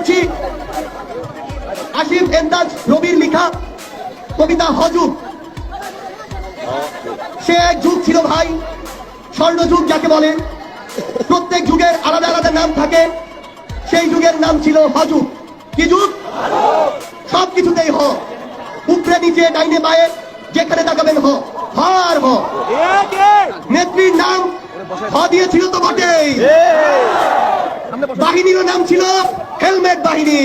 করছি। আসিফ এন্দাজ রবির লিখা কবিতা হজুব সে এক যুগ ছিল ভাই স্বর্ণযুগ যাকে বলে। প্রত্যেক যুগের আলাদা আলাদা নাম থাকে। সেই যুগের নাম ছিল হজুব কি যুগ? সব কিছুতেই হ। উপরে নিচে ডাইনে বায়ে যেখানে তাকাবেন হ। হ। আর হ নেত্রীর নাম হ দিয়েছিল তো বটেই। নাম ছিল হেলমেট বাহিনী।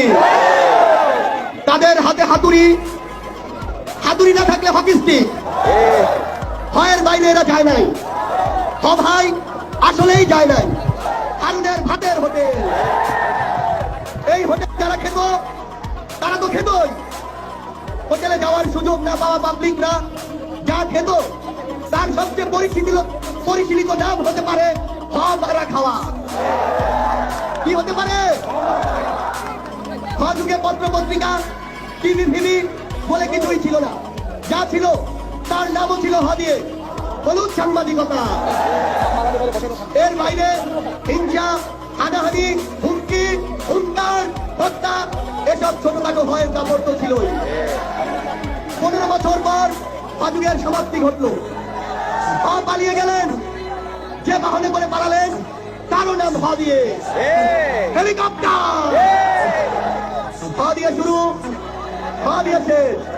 তাদের হাতে হাতুড়ি। হাতুড়ি না থাকলে হকি স্টিক। হয়ের বাইরে এরা যায় নাই। হ আসলেই যায় নাই। হারুনের ভাতের হোটেল। এই হোটেল যারা খেত, তারা তো খেতই। হোটেলে যাওয়ার সুযোগ না পাওয়া পাবলিকরা যা খেত, তার সবচেয়ে পরিচিত পরিশীলিত নাম হতে পারে হ মারা খাওয়া। হ যুগে পত্র পত্রিকা টিভি ফিভি বলে কিছুই ছিল না। যা ছিল তার নামও ছিল হ দিয়ে হলুদ সাংবাদিকতা। এর বাইরে হিংসা হানাহানি হুমকি হুঙ্কার হত্যা এসব ছোটখাটো ভয়ের কাপড় তো ছিলই। পনেরো বছর পর পাজুগের সমাপ্তি ঘটলো। পা পালিয়ে গেলেন। যে বাহনে করে পালালেন তারও নাম হ দিয়ে হেলিকপ্টার! শুরু হ দিয়ে শেষ